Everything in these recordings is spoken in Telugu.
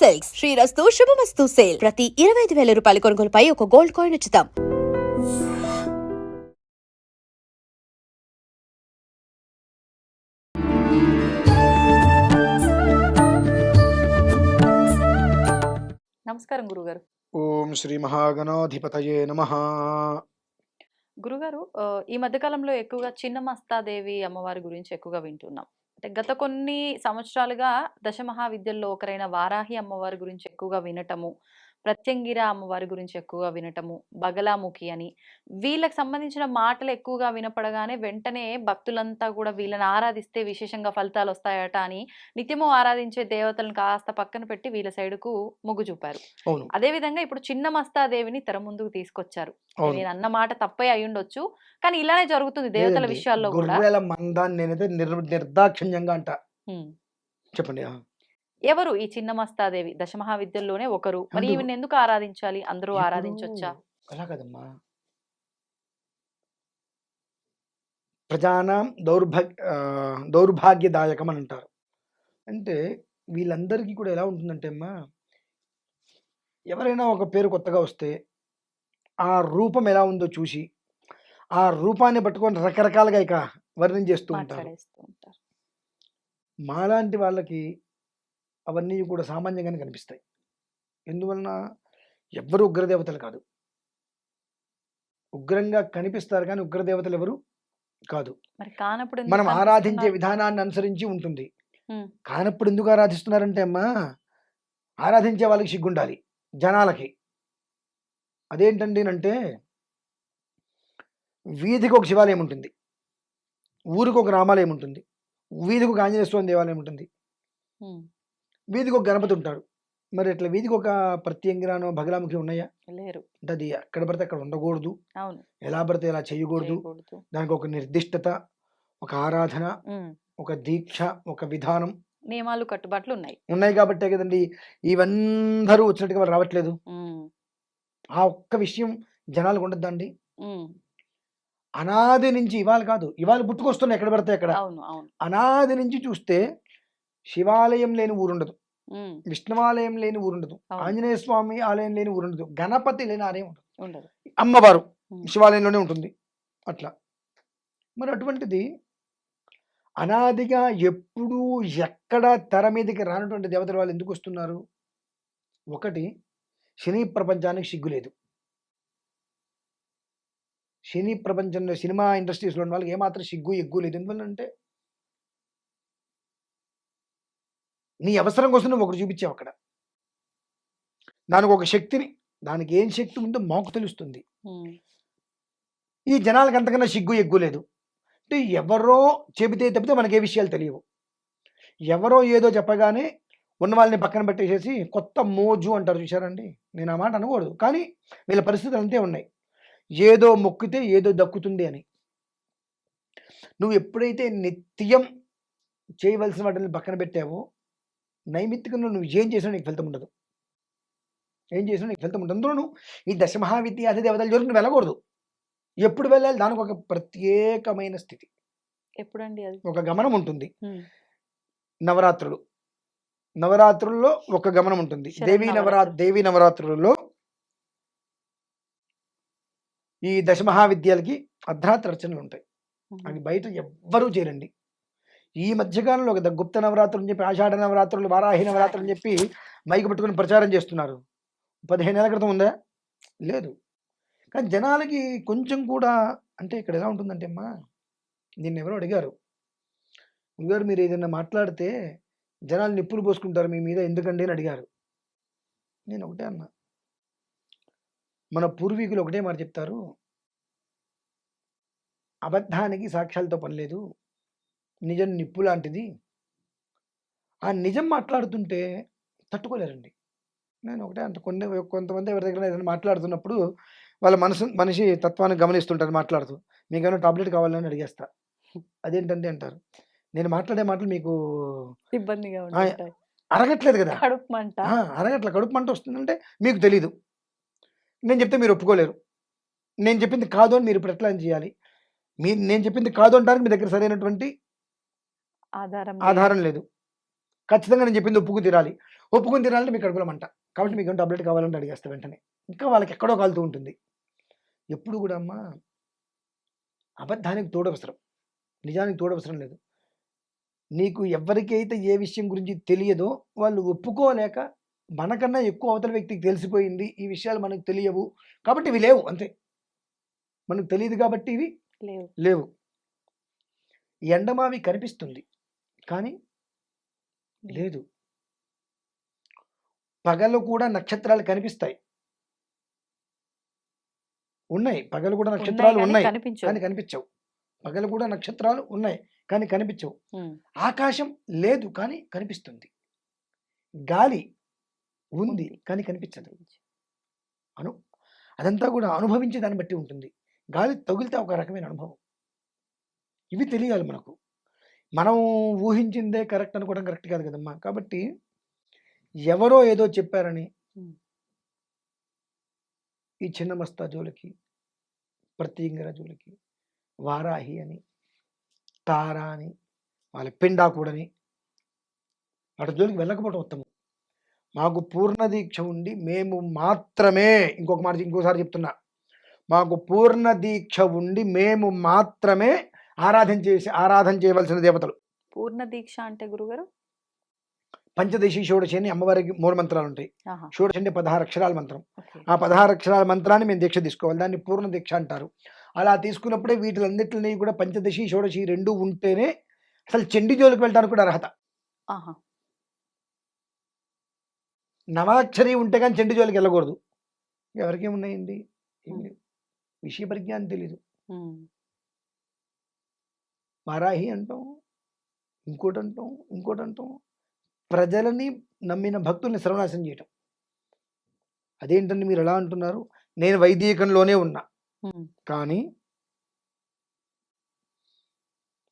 సిల్క్స్. శ్రీరస్తు శుభమస్తు సేల్. ప్రతి ఇరవై ఐదు వేల రూపాయల కొనుగోలుపై ఒక గోల్డ్ కాయిన్ ఉచితం. నమస్కారం గురుగారు. ఓం శ్రీ మహాగణాధిపతయే నమ. గురుగారు ఈ మధ్యకాలంలో ఎక్కువగా చిన్న మస్తాదేవి అమ్మవారి గురించి ఎక్కువగా వింటున్నాం. అంటే గత కొన్ని సంవత్సరాలుగా దశ మహావిద్యల్లో ఒకరైన వారాహి అమ్మవారి గురించి ఎక్కువగా వినటము ప్రత్యంగిర అమ్మవారి గురించి ఎక్కువగా వినటము బగలాముఖి అని. వీళ్ళకి సంబంధించిన మాటలు ఎక్కువగా వినపడగానే వెంటనే భక్తులంతా కూడా వీళ్ళని ఆరాధిస్తే విశేషంగా ఫలితాలు వస్తాయట అని నిత్యము ఆరాధించే దేవతలను కాస్త పక్కన పెట్టి వీళ్ళ సైడుకు మొగ్గు చూపారు. అదే విధంగా ఇప్పుడు చిన్న మస్తాదేవిని తెర ముందుకు తీసుకొచ్చారు. నేను అన్న మాట తప్పే అయి ఉండొచ్చు కానీ ఇలానే జరుగుతుంది దేవతల విషయాల్లో కూడా. మందాన్ని నేనైతే నిర్దాక్షిణ్యంగా అంట. చెప్పండి. ఎవరు ఈ చిన్న మస్తాదేవి? దశమహావిద్యల్లోనే ఒకరు. మరి ఈవిని ఎందుకు ఆరాధించాలి? అందరూ ఆరాధించొచ్చా? అలా కదమ్మా. ప్రజానాం దౌర్భాగ్య దౌర్భాగ్యదాయకం అని అంటారు. అంటే వీళ్ళందరికీ కూడా ఎలా ఉంటుందంటే అమ్మా ఎవరైనా ఒక పేరు కొత్తగా వస్తే ఆ రూపం ఎలా ఉందో చూసి ఆ రూపాన్ని పట్టుకొని రకరకాలుగా ఇక వర్ణం చేస్తూ ఉంటారు. మాలాంటి వాళ్ళకి అవన్నీ కూడా సామాన్యంగానే కనిపిస్తాయి. ఎందువలన ఎవ్వరు ఉగ్రదేవతలు కాదు. ఉగ్రంగా కనిపిస్తారు కానీ ఉగ్రదేవతలు ఎవరు? కాదు. మనం ఆరాధించే? విధానాన్ని అనుసరించి ఉంటుంది. కానప్పుడు ఎందుకు ఆరాధిస్తున్నారంటే అమ్మా ఆరాధించే వాళ్ళకి సిగ్గుండాలి జనాలకి. అదేంటండి అంటే వీధికి ఒక శివాలయం ఉంటుంది. ఊరికి ఒక రామాలయం ఉంటుంది. వీధికి ఒక ఆంజనేయ స్వామి దేవాలయం ఉంటుంది. వీధికి ఒక గణపతి ఉంటాడు. మరి ఇట్లా వీధికి ఒక ప్రత్యంగిరానో బగలాముఖి ఉన్నాయా? లేరు. అంటే అది ఎక్కడ పడితే అక్కడ ఉండకూడదు. అవును. ఎలా పడితే ఎలా చేయకూడదు. దానికి ఒక నిర్దిష్టత ఒక ఆరాధన. ఒక దీక్ష ఒక విధానం. నియమాలు కట్టుబాట్లు ఉన్నాయి. ఉన్నాయి కాబట్టే కదండి ఇవందరూ వచ్చినట్టుగా వాళ్ళు రావట్లేదు. ఆ ఒక్క విషయం జనాలకు ఉండద్దండి. అనాది నుంచి ఇవాళ కాదు ఇవాళ పుట్టుకొస్తున్నాయి ఎక్కడ పడితే అక్కడ. అనాది నుంచి చూస్తే శివాలయం లేని ఊరుండదు. విష్ణువాలయం లేని ఊరుండదు. ఆంజనేయ స్వామి ఆలయం లేని ఊరుండదు. గణపతి లేని ఆలయం ఉండదు. అమ్మవారు. శివాలయంలోనే ఉంటుంది. అట్లా. మరి అటువంటిది అనాదిగా ఎప్పుడూ ఎక్కడ తెర మీదకి రానటువంటి దేవతల వాళ్ళు ఎందుకు వస్తున్నారు? ఒకటి సినీ ప్రపంచానికి సిగ్గు లేదు. సినీ ప్రపంచంలో సినిమా ఇండస్ట్రీస్లో ఉన్న వాళ్ళకి ఏమాత్రం సిగ్గు ఎగ్గు లేదు. ఎందువల్లంటే నీ అవసరం కోసం నువ్వు ఒకటి చూపించావు అక్కడ. దానికి ఒక శక్తిని దానికి ఏం శక్తి ఉందో మాకు తెలుస్తుంది. ఈ జనాలకు అంతకన్నా సిగ్గు ఎగ్గు లేదు. అంటే ఎవరో చెబితే తప్పితే మనకి ఏ విషయాలు తెలియవు. ఎవరో ఏదో చెప్పగానే ఉన్న వాళ్ళని పక్కన పెట్టేసేసి కొత్త మోజు అంటారు చూశారండి. నేను ఆ మాట అనకూడదు. కానీ వీళ్ళ పరిస్థితులు అంతే ఉన్నాయి. ఏదో మొక్కితే ఏదో దక్కుతుంది అని. నువ్వు ఎప్పుడైతే నిత్యం చేయవలసిన వాటిని పక్కన పెట్టావో నైమిత్తికంగా నువ్వు ఏం చేసినా నీకు ఫలితం ఉండదు. ఏం చేసినా నీకు ఫలితం ఉండదు. అందులోనూ ఈ దశమహావిద్య అతి దేవతల జోలికి నువ్వు వెళ్ళకూడదు. ఎప్పుడు వెళ్ళాలి? దానికి ఒక ప్రత్యేకమైన స్థితి. ఎప్పుడండి అది? ఒక గమనం ఉంటుంది. నవరాత్రులు. నవరాత్రుల్లో ఒక గమనం ఉంటుంది. దేవీ నవరా. దేవీ నవరాత్రులలో ఈ దశమహావిద్యాలకి అర్ధరాత్రి అర్చనలు ఉంటాయి. అవి బయట ఎవ్వరూ చేయరండి. ఈ మధ్యకాలంలో ఒక గుప్త నవరాత్రులు చెప్పి ఆషాఢ నవరాత్రులు వారాహి నవరాత్రులు అని చెప్పి మైకు పట్టుకుని ప్రచారం చేస్తున్నారు. పదిహేను నెలల క్రితం ఉందా? లేదు. కానీ జనాలకి కొంచెం కూడా అంటే ఇక్కడ ఎలా ఉంటుందంటే అమ్మా నిన్న ఎవరో అడిగారు. గారు మీరు ఏదైనా మాట్లాడితే జనాలు నిప్పులు పోసుకుంటారు మీ మీద ఎందుకండి? అని అడిగారు. నేను ఒకటే అన్నా. మన పూర్వీకులు ఒకటే మాట చెప్తారు. అబద్ధానికి సాక్ష్యాలతో పని లేదు. నిజం నిప్పు లాంటిది. ఆ నిజం మాట్లాడుతుంటే తట్టుకోలేరండి. నేను ఒకటే అంటే కొన్ని కొంతమంది ఎవరి దగ్గర ఏదైనా మాట్లాడుతున్నప్పుడు వాళ్ళ మనసు మనిషి తత్వాన్ని గమనిస్తుంటారు మాట్లాడుతూ. మీకేమైనా టాబ్లెట్ కావాలని అడిగేస్తా. అదేంటండి అంటారు. నేను మాట్లాడే మాటలు మీకు ఇబ్బందిగా అరగట్లేదు కదా. కడుపు మంట. అరగట్ల. కడుపు మంట వస్తుందంటే మీకు తెలీదు. నేను చెప్తే మీరు ఒప్పుకోలేరు. నేను చెప్పింది కాదు అని మీరు ఇప్పుడు ఎట్లా చేయాలి. మీరు నేను చెప్పింది కాదు అంటానికి మీ దగ్గర సరైనటువంటి ఆధారం ఆధారం లేదు. ఖచ్చితంగా నేను చెప్పింది ఒప్పుకుని తినాలి ఒప్పుకుని తినాలంటే మీకు కడుపులో మంట. కాబట్టి మీకు టాబ్లెట్ కావాలంటే అడిగేస్తా వెంటనే. ఇంకా వాళ్ళకి ఎక్కడో కాలుతూ ఉంటుంది. ఎప్పుడు కూడా అమ్మా! అబద్ధానికి తోడవసరం. నిజానికి తోడవసరం లేదు. నీకు ఎవరికైతే ఏ విషయం గురించి తెలియదో వాళ్ళు ఒప్పుకోలేక మనకన్నా ఎక్కువ అవతల వ్యక్తికి తెలిసిపోయింది ఈ విషయాలు మనకు తెలియవు. కాబట్టి ఇవి లేవు అంతే. మనకు తెలియదు కాబట్టి ఇవి లేవు. లేవు. ఎండమావి కనిపిస్తుంది. కానీ లేదు. పగలు కూడా నక్షత్రాలు కనిపిస్తాయి. ఉన్నాయి. పగలు కూడా నక్షత్రాలు ఉన్నాయి. కానీ కనిపించవు. పగలు కూడా నక్షత్రాలు ఉన్నాయి. కానీ కనిపించవు. ఆకాశం లేదు కానీ కనిపిస్తుంది. గాలి ఉంది ఉంది. కానీ కనిపించదు. అను అదంతా కూడా అనుభవించే దాన్ని బట్టి ఉంటుంది. గాలి తగిలితే ఒక రకమైన అనుభవం. ఇవి తెలియాలి మనకు. మనం ఊహించిందే కరెక్ట్ అనుకోవడం కరెక్ట్ కాదు కదమ్మా కాబట్టి ఎవరో ఏదో చెప్పారని. ఈ చిన్న మస్తా జోలికి ప్రత్యంగర జోలికి వారాహి అని తారా అని వాళ్ళ పిండాకుడని అటు జోలికి వెళ్ళకపోవడం ఉత్తమం మాకు పూర్ణ దీక్ష ఉండి మేము మాత్రమే ఇంకొక మాట ఇంకోసారి చెప్తున్నా మాకు పూర్ణ దీక్ష ఉండి మేము మాత్రమే ఆరాధన చేసి ఆరాధన చేయవలసిన దేవతలు. పూర్ణ దీక్ష అంటే గురుగారు? పంచదశి షోడశి అని అమ్మవారికి మూడు మంత్రాలు ఉంటాయి. షోడశి అంటే పదహారు అక్షరాల మంత్రం. ఆ పదహారు అక్షరాల మంత్రాన్ని మేము దీక్ష తీసుకోవాలి. దాన్ని పూర్ణ దీక్ష అంటారు. అలా తీసుకున్నప్పుడే వీటిలన్నిటిని కూడా పంచదశి షోడశి రెండు ఉంటేనే అసలు చెండి జోలికి వెళ్ళడానికి కూడా అర్హత. నవాక్షరి ఉంటే కానీ చెండి జోలికి వెళ్ళకూడదు. ఎవరికేం ఉన్నాయండి ఏం. లేవు. విషయ పరిజ్ఞానం తెలీదు. ఉమ్, వారాహి అంటాం ఇంకోటి అంటాం ఇంకోటి అంటాం ప్రజలని నమ్మిన భక్తుల్ని సర్వనాశనం చేయటం. అదేంటండి మీరు ఎలా అంటున్నారు? నేను వైదికంలోనే ఉన్నా. కానీ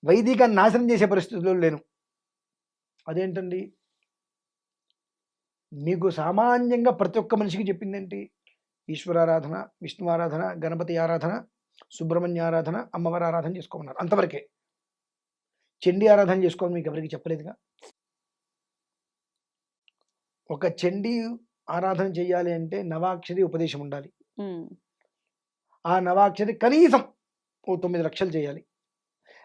వైదికాన్ని నాశనం చేసే పరిస్థితుల్లో లేను. అదేంటండి? మీకు సామాన్యంగా ప్రతి ఒక్క మనిషికి చెప్పిందేంటి? ఈశ్వరారాధన విష్ణు ఆరాధన గణపతి ఆరాధన సుబ్రహ్మణ్య ఆరాధన అమ్మవారి ఆరాధన చేసుకోమన్నారు అంతవరకే. చండీ ఆరాధన చేసుకోమని మీకు ఎవరికి చెప్పలేదుగా? ఒక చండీ ఆరాధన చేయాలి అంటే నవాక్షరి ఉపదేశం ఉండాలి. ఆ నవాక్షరి కనీసం ఓ తొమ్మిది లక్షలు చేయాలి.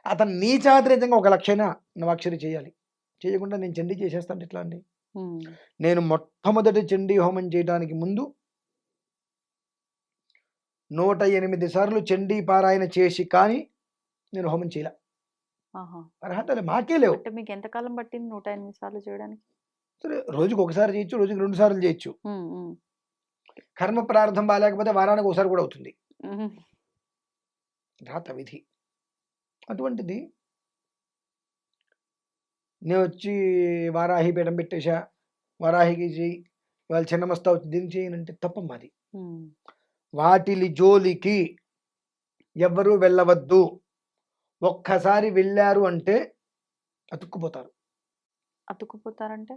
అతను నీచాతిరేతంగా ఒక లక్షైనా నవాక్షరి చేయాలి. చేయకుండా నేను చండీ చేసేస్తాను ఎట్లా అండి? నేను మొట్టమొదటి చండీ హోమం చేయడానికి ముందు నూట ఎనిమిది సార్లు చండీ పారాయణ చేసి కానీ నేను హోమం చేయలే. అర్హతలు మాకే లేవు. అంటే మీకు ఎంత కాలం పట్టింది నూట ఎనిమిది సార్లు చేయడానికి? సరే రోజుకి ఒకసారి చేయొచ్చు రోజుకి రెండు సార్లు చేయొచ్చు. కర్మ ప్రారంభం బాగాలేకపోతే వారానికి ఒకసారి కూడా అవుతుంది. రాత విధి. అటువంటిది. నేను వచ్చి వారాహి పీఠం పెట్టేశా వారాహికి చెయ్యి వాళ్ళు చిన్న మస్తా వచ్చి దీన్ని చేయనంటే తప్పమ్మాది ఉమ్, వాటిలి జోలికి ఎవ్వరూ వెళ్ళవద్దు. ఒక్కసారి వెళ్ళారు అంటే అతుక్కుపోతారు. అతుక్కుపోతారంటే?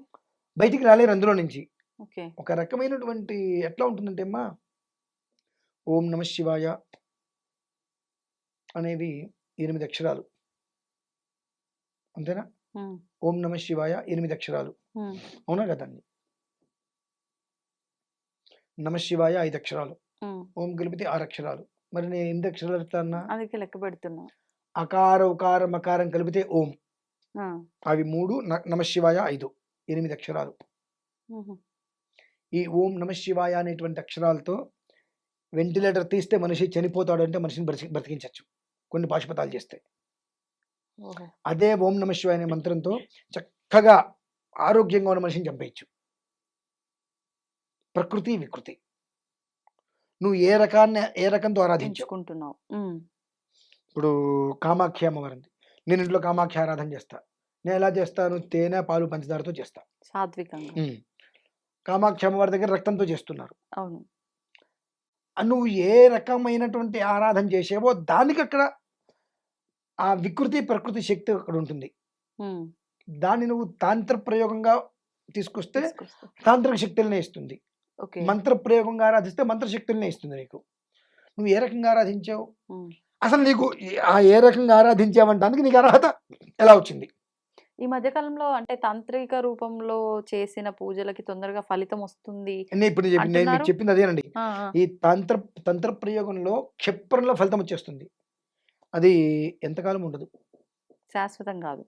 బయటికి రాలేరు అందులో నుంచి. ఓకే. ఒక రకమైనటువంటి ఎట్లా ఉంటుందంటే అమ్మా ఓం నమ శివాయ అనేవి ఎనిమిది అక్షరాలు. అంతేనా? ఓం నమ శివాయ ఎనిమిది అక్షరాలు. అవునా కదండి నమ శివాయ ఐదు అక్షరాలు. ఓం కలిపితే ఆరు అక్షరాలు. మరి నేను ఎనిమిది అక్షరాలు ఎత్తానా అందుకే లెక్క పెడుతున్నా. అకార ఉకార మకారం కలిపితే ఓం. అవి మూడు నమ శివాయ ఐదు ఎనిమిది అక్షరాలు. ఈ ఓం నమ శివాయ అనేటువంటి అక్షరాలతో వెంటిలేటర్ తీస్తే మనిషి చనిపోతాడు అంటే మనిషిని బ్రతికి బ్రతికించవచ్చు కొన్ని పాశుపతాలు చేస్తే. అదే ఓం నమ శివాయ అనే మంత్రంతో చక్కగా ఆరోగ్యంగా ఉన్న మనిషిని చంపేయచ్చు. ప్రకృతి వికృతి. నువ్వు ఏ రకాన్ని ఏ రకంతో ఉమ్, ఇప్పుడు కామాఖ్య అమ్మవారింది. నేను ఇంట్లో కామాఖ్య ఆరాధన చేస్తా. నేను ఎలా చేస్తాను? తేనె పాలు పంచదారతో చేస్తా. సాత్వికంగా. ఉమ్. కామాఖ్య అమ్మవారి దగ్గర రక్తంతో చేస్తున్నారు. అవును. ఆ నువ్వు ఏ రకమైనటువంటి ఆరాధన చేసేవో దానికి అక్కడ ఆ వికృతి ప్రకృతి శక్తి అక్కడ ఉంటుంది. ఉమ్, దాన్ని నువ్వు తాంత్ర ప్రయోగంగా తీసుకొస్తే తీసుకొస్తా. తాంత్రిక శక్తులనే ఇస్తుంది. ఓకే. మంత్ర ప్రయోగంగా ఆరాధిస్తే మంత్ర శక్తులనే ఇస్తుంది నీకు. నువ్వు ఏ రకంగా ఆరాధించావు? ఉమ్. అసలు నీకు ఆ ఏ రకంగా ఆరాధించావంటానికి నీకు అర్హత ఎలా వచ్చింది? ఈ మధ్య కాలంలో అంటే తాంత్రిక రూపంలో చేసిన పూజలకి తొందరగా ఫలితం వస్తుంది నేను ఇప్పుడు నేను మీకు? చెప్పింది అదేనండి. ఈ తంత్ర తంత్ర ప్రయోగంలో క్షిప్రంలో ఫలితం వచ్చేస్తుంది. అది ఎంతకాలం ఉండదు. శాశ్వతం కాదు.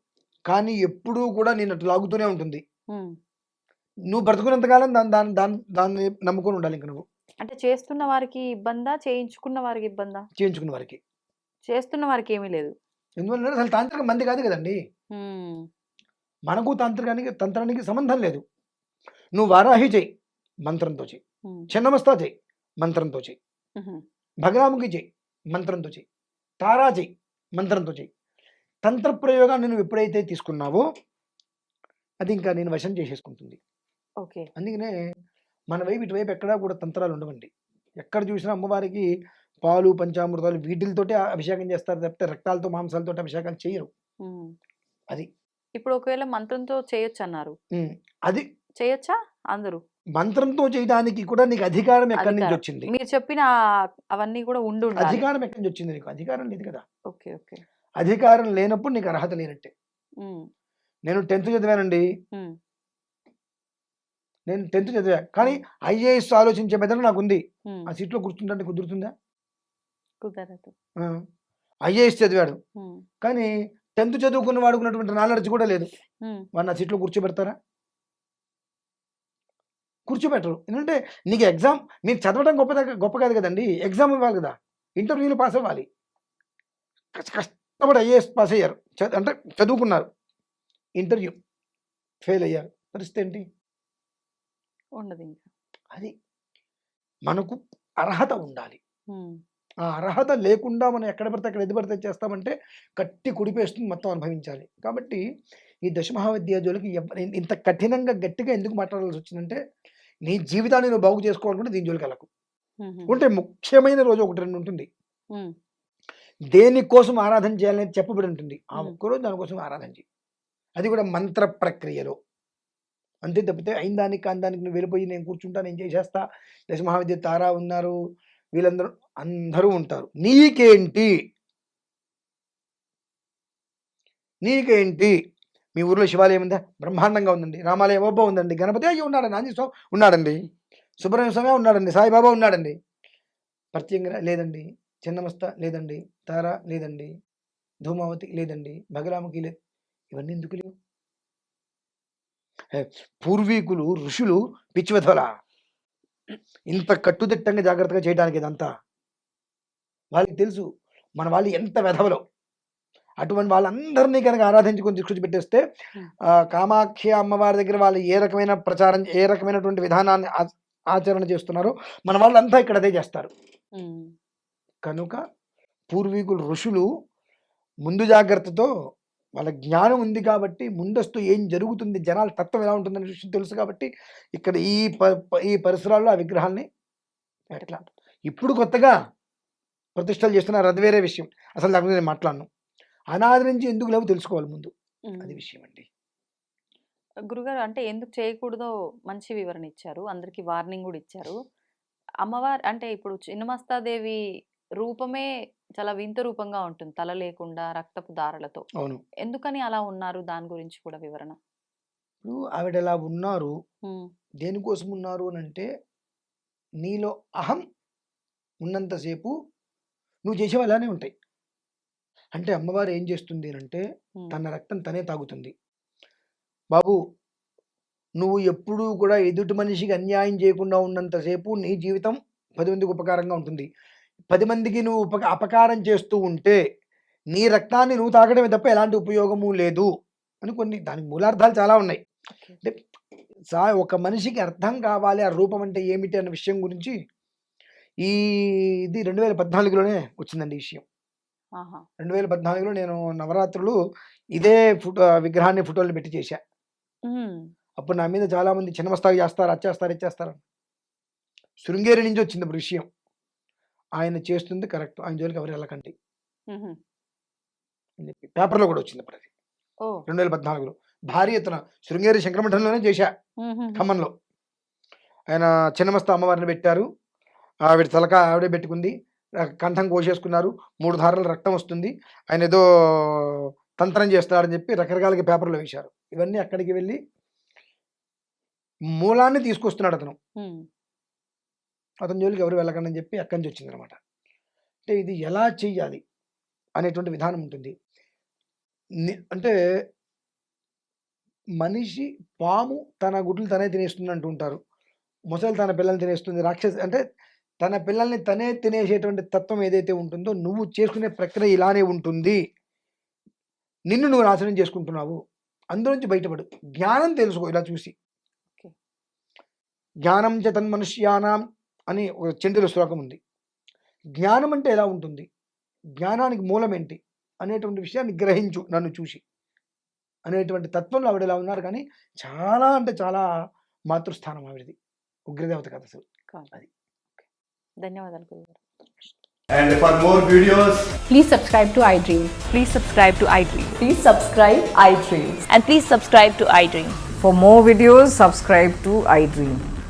కానీ ఎప్పుడూ కూడా నేను అటు లాగుతూనే ఉంటుంది. నువ్వు బ్రతుకున్నంతకాలం దాన్ని దాన్ని దాన్ని దాన్ని నమ్ముకొని ఉండాలి ఇంక నువ్వు. అంటే చేస్తున్న వారికి ఇబ్బందా? చేయించుకున్న వారికి ఇబ్బందా? చేయించుకున్న వారికి. చేస్తున్న వారికి ఏమీ లేదు. ఎందువల్ల అసలు తాంత్రిక మంది కాదు కదండి. మనకు తాంత్రికానికి తంత్రానికి సంబంధం లేదు. నువ్వు వారాహి చెయ్యి మంత్రంతో ఉమ్. చిన్నమస్తా చెయ్యి మంత్రంతో చెయ్యి ఉహు. భగరాముకి చెయ్యి మంత్రంతో చెయ్యి తారా చెయ్యి మంత్రంతో చెయ్యి తంత్ర ప్రయోగాన్ని నువ్వు ఎప్పుడైతే తీసుకున్నావో అది ఇంకా నేను వశం చేసేసుకుంటుంది. ఓకే. అందుకనే మన వైపు ఇటువైపు ఎక్కడా కూడా తంత్రాలు ఉండవండి. ఎక్కడ చూసినా అమ్మవారికి పాలు పంచామృతాలు వీటితోటే అభిషేకం చేస్తారు తప్పితే రక్తాలతో మాంసాలతో అభిషేకాలు చేయరు. అది. ఇప్పుడు ఒకవేళ మంత్రంతో చేయొచ్చు అన్నారు అది చేయొచ్చా? అందరూ? మంత్రంతో చేయడానికి కూడా నీకు అధికారం ఎక్కడి నుంచి. వచ్చింది? మీరు చెప్పిన అవన్నీ కూడా ఉండి అధికారం ఎక్కడి నుంచి వచ్చింది నీకు? అధికారం లేదు కదా. Okay okay. అధికారం లేనప్పుడు నీకు అర్హత లేనట్టే. నేను టెన్త్ చదివానండి. నేను టెన్త్ చదివా. కానీ ఐఏఎస్ ఆలోచించే మెదడు నాకు ఉంది. ఆ సీట్లో కూర్చుంటే కుదురుతుందా? కుదరదు. ఐఏఎస్ చదివాడు. కానీ టెన్త్ చదువుకున్న వాడుకున్నటువంటి నాలెడ్జ్ కూడా లేదు. వాడిని ఆ సీట్లో కూర్చోబెడతారా? కూర్చోబెట్టరు. ఎందుకంటే నీకు ఎగ్జామ్ నీకు చదవడం గొప్ప గొప్ప కాదు కదండి. ఎగ్జామ్ ఇవ్వాలి కదా. ఇంటర్వ్యూలో పాస్ అవ్వాలి. కష్ట- కష్టపడి ఐఏఎస్ పాస్ అయ్యారు. అంటే చదువుకున్నారు. ఇంటర్వ్యూ ఫెయిల్ అయ్యారు. పరిస్థితి ఏంటి? ఉండదు అది మనకు అర్హత ఉండాలి. ఆ అర్హత లేకుండా మనం ఎక్కడ పడితే అక్కడ ఎది పడితే చేస్తామంటే కట్టి కుడిపేస్తుంది మొత్తం అనుభవించాలి కాబట్టి ఈ దశమహావిద్యాజులకి ఇంత కఠినంగా గట్టిగా ఎందుకు మాట్లాడాల్సి వచ్చిందంటే నీ జీవితాన్ని నువ్వు బాగు చేసుకోవాలనుకుంటే దీని జోలికి వెళ్ళకు. ఉంటే ముఖ్యమైన రోజు ఒకటి రెండు ఉంటుంది. దేనికోసం ఆరాధన చేయాలని చెప్పబడి ఉంటుంది ఆ. ఒక్కరోజు దానికోసం ఆరాధన చేయి అది కూడా మంత్ర ప్రక్రియలో అంతే తప్పితే అయిన దానికి కాని దానికి నువ్వు వెళ్ళిపోయి నేను కూర్చుంటా నేను చేసేస్తా దశమహావిద్య తారా ఉన్నారు వీళ్ళందరూ అందరూ ఉంటారు. నీకేంటి? నీకేంటి? మీ ఊర్లో శివాలయం ఉందా? బ్రహ్మాండంగా ఉందండి. రామాలయం అబ్బా ఉందండి. గణపతి అయ్యి ఉన్నాడండి. ఆంజనేయ ఉన్నాడండి. సుబ్రహ్మణ్య స్వామి ఉన్నాడండి. సాయిబాబా ఉన్నాడండి. ప్రత్యంగర లేదండి. చిన్నమస్త లేదండి. తారా లేదండి. ధూమావతి లేదండి. భగరామకి లేదు ఇవన్నీ ఎందుకు లేవు? పూర్వీకులు ఋషులు పిచ్చివధోలా ఇంత కట్టుదిట్టంగా జాగ్రత్తగా చేయడానికి ఇదంతా. వాళ్ళకి తెలుసు మన వాళ్ళు ఎంత వెధవలో. అటువంటి వాళ్ళందరినీ కనుక ఆరాధించుకొని తీసుకొచ్చి పెట్టేస్తే కామాఖ్య అమ్మవారి దగ్గర వాళ్ళు ఏ రకమైన ప్రచారం ఏ రకమైనటువంటి విధానాన్ని ఆచరణ చేస్తున్నారో మన వాళ్ళంతా ఇక్కడ అదే చేస్తారు. కనుక పూర్వీకులు ఋషులు ముందు జాగ్రత్తతో వాళ్ళ జ్ఞానం ఉంది కాబట్టి ముందస్తు ఏం జరుగుతుంది జనాల తత్వం ఎలా ఉంటుందనే విషయం తెలుసు కాబట్టి ఇక్కడ ఈ ఈ పరిసరాల్లో ఆ విగ్రహాల్ని ఎట్లా ఇప్పుడు కొత్తగా ప్రతిష్టలు చేస్తున్నారు అది వేరే విషయం. అసలు దాని నేను మాట్లాడను. అనాది నుంచి ఎందుకు లేవు తెలుసుకోవాలి ముందు. అది విషయం అండి. గురుగారు అంటే ఎందుకు చేయకూడదో మంచి వివరణ ఇచ్చారు. అందరికి వార్నింగ్ కూడా ఇచ్చారు. అమ్మవారు అంటే ఇప్పుడు చిన్నమస్తాదేవి రూపమే చాలా వింత రూపంగా ఉంటుంది తల లేకుండా రక్తపు దారలతో. అవును. ఎందుకని అలా ఉన్నారు దాని గురించి కూడా వివరణ? ఇప్పుడు ఆవిడ ఎలా ఉన్నారు. దేనికోసం ఉన్నారు అని అంటే నీలో అహం ఉన్నంతసేపు నువ్వు చేసేవి అలానే ఉంటాయి. అంటే అమ్మవారు ఏం చేస్తుంది అంటే. తన రక్తం తనే తాగుతుంది. బాబు నువ్వు ఎప్పుడూ కూడా ఎదుటి మనిషికి అన్యాయం చేయకుండా ఉన్నంతసేపు నీ జీవితం పది మందికి ఉపకారంగా ఉంటుంది. పది మందికి నువ్వు ఉపక అపకారం చేస్తూ ఉంటే నీ రక్తాన్ని నువ్వు తాగడమే తప్ప ఎలాంటి ఉపయోగము లేదు అని కొన్ని దానికి మూలార్థాలు చాలా ఉన్నాయి. అంటే సా ఒక మనిషికి అర్థం కావాలి ఆ రూపం అంటే ఏమిటి అన్న విషయం గురించి ఈ ఇది రెండు వేల పద్నాలుగులోనే వచ్చిందండి ఈ విషయం. రెండు వేల పద్నాలుగులో నేను నవరాత్రులు ఇదే ఫోటో విగ్రహాన్ని ఫోటోలు పెట్టి చేశా. అప్పుడు నా మీద చాలా మంది చిన్నమస్తాగా చేస్తారు అచ్చేస్తారు ఇచ్చేస్తారు శృంగేరి నుంచి వచ్చింది ఇప్పుడు విషయం. ఆయన చేస్తుంది కరెక్ట్. ఆయన జోలికి ఎవరు వెళ్ళకండి. అని చెప్పి పేపర్లో కూడా వచ్చింది అప్పుడు అది. రెండు వేల పద్నాలుగులో. భారీ ఎత్తున శృంగేరి శంకరమఠంలోనే చేశా. ఖమ్మంలో. ఆయన చిన్నమస్త అమ్మవారిని పెట్టారు. ఆవిడ తలక ఆవిడే పెట్టుకుంది. కంఠం కోసేసుకున్నారు. మూడు ధారలు రక్తం వస్తుంది. ఆయన ఏదో తంత్రం చేస్తాడని చెప్పి రకరకాలుగా పేపర్లో వేశారు. ఇవన్నీ అక్కడికి వెళ్ళి మూలాన్ని తీసుకొస్తున్నాడు అతను. అతని జోలికి ఎవరు వెళ్ళకండి అని చెప్పి అక్కడి నుంచి వచ్చింది అనమాట అంటే ఇది ఎలా చెయ్యాలి అనేటువంటి విధానం ఉంటుంది. అంటే మనిషి పాము తన గుడ్లు తనే తినేస్తుంది అంటూ ఉంటారు. మొసలు తన పిల్లల్ని తినేస్తుంది. రాక్షస అంటే తన పిల్లల్ని తనే తినేసేటువంటి తత్వం ఏదైతే ఉంటుందో నువ్వు చేసుకునే ప్రక్రియ ఇలానే ఉంటుంది. నిన్ను నువ్వు నాశనం చేసుకుంటున్నావు. అందులోంచి బయటపడు. జ్ఞానం తెలుసుకో ఇలా చూసి. జ్ఞానం చ తన్మనుష్యానాం అని ఒక చెండుల శ్లోకం ఉంది జ్ఞానం అంటే ఎలా ఉంటుంది జ్ఞానానికి మూలం ఏంటి అనేటువంటి విషయాన్ని గ్రహించు నన్ను చూసి అనేటువంటి తత్వంలో ఆవిడ ఇలా ఉన్నారు కానీ చాలా అంటే చాలా మాతృస్థానం ఆవిడది ఉగ్రదేవత కథ అసలు కాదు. అది. ధన్యవాదాలు And for more videos, Please subscribe to iDream. Please subscribe to iDream. Please subscribe iDream. And please subscribe to iDream. For more videos, subscribe to iDream.